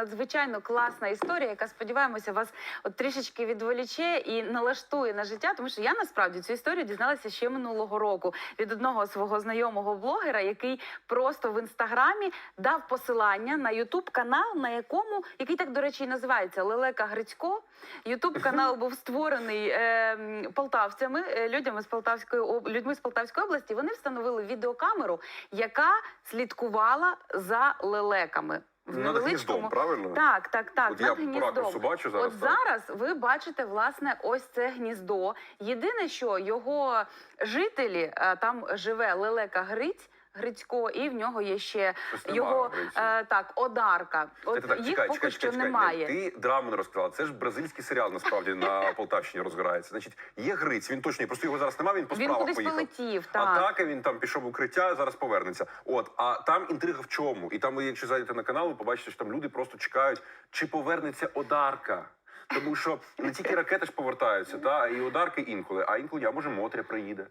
Надзвичайно класна історія, яка сподіваємося вас от трішечки відволіче і налаштує на життя. Тому що я насправді цю історію дізналася ще минулого року від одного свого знайомого блогера, який просто в інстаграмі дав посилання на Ютуб канал, на якому який так до речі і називається Лелека Грицько. Ютуб канал був створений е, полтавцями, е, людьми з Полтавської людьми з Полтавської області. Вони встановили відеокамеру, яка слідкувала за лелеками. Над гніздом, правильно? так, так, так. От над я гніздом. бачу зараз. От так. зараз ви бачите власне ось це гніздо. Єдине, що його жителі е, там живе лелека Гриць. Грицько, і в нього є ще Щось його е, так, одарка. От Це так, їх чекай, поки чекай, що чекай, чекай. немає. Ти драму не розказала. Це ж бразильський серіал насправді на Полтавщині розгорається. Значить, є Гриць, він точно просто його зараз немає, він по Він справах кудись поїхав. полетів. Так. Атака, він там пішов в укриття, зараз повернеться. От, а там інтрига в чому? І там, ви, якщо зайдете на канал, ви побачите, що там люди просто чекають, чи повернеться Одарка. Тому що не тільки ракети ж повертаються, та і Одарки інколи, а інколи, а може Мотря приїде.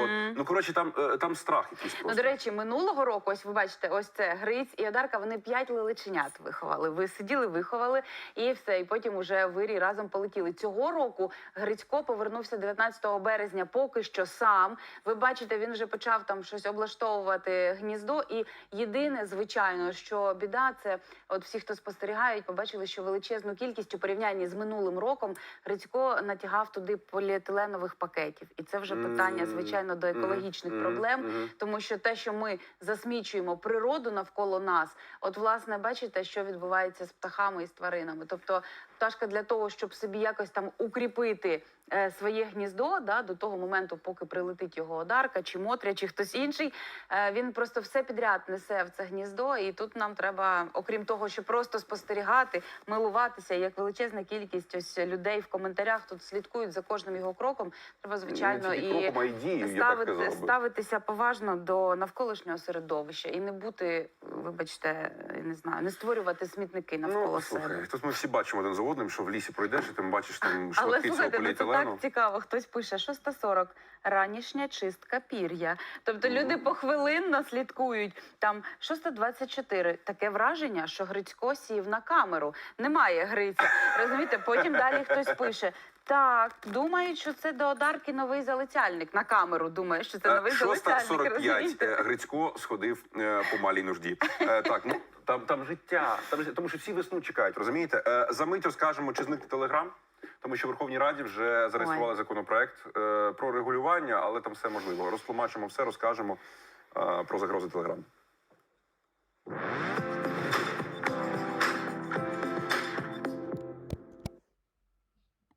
От. Ну коротше, там, е, там страх якийсь Ну, до речі, минулого року, ось ви бачите, ось це Гриць і Одарка. Вони п'ять лелеченят виховали. Ви сиділи, виховали, і все. І потім уже вирі разом полетіли. Цього року Грицько повернувся 19 березня. Поки що сам. Ви бачите, він вже почав там щось облаштовувати гніздо. І єдине, звичайно, що біда, це от всі, хто спостерігають, побачили, що величезну кількість у порівнянні з минулим роком Грицько натягав туди поліетиленових пакетів. І це вже питання, звичайно, до екологічних проблем. Тому що те, що ми засмічуємо природу навколо нас, от власне бачите, що відбувається з птахами і з тваринами. Тобто, пташка для того, щоб собі якось там укріпити е, своє гніздо, да, до того моменту, поки прилетить його одарка, чи мотря, чи хтось інший, е, він просто все підряд несе в це гніздо. І тут нам треба, окрім того, що просто спостерігати, милуватися, як величезна кількість ось людей в коментарях тут слідкують за кожним його кроком. Треба звичайно і кроком, дією, я так ставити, ставитися поважно до навколишнього середовища і не бути, вибачте, не знаю, не створювати смітники навколо Ну, себе. тут ми всі бачимо один за одним, що в лісі пройдеш, і там бачиш там Але шматки цього слухайте, ну це поліетилену. так цікаво. Хтось пише 640 ранішня чистка пір'я. Тобто люди похвилинно слідкують. Там 624. Таке враження, що Грицько сів на камеру. Немає Гриця. Розумієте? Потім далі хтось пише. Так, думають, що це до Одарки новий залицяльник. На камеру думає, що це новий залицяльник. 645 розумієте? е, Грицько сходив е, по малій нужді. Е, Так, ну там, там життя, там життя, тому що всі весну чекають, розумієте? Е, За мить розкажемо, чи зникне телеграм. Тому що в Верховній Раді вже зареєстрували Ой. законопроект е, про регулювання, але там все можливо. Розтлумачимо все, розкажемо е, про загрози телеграм.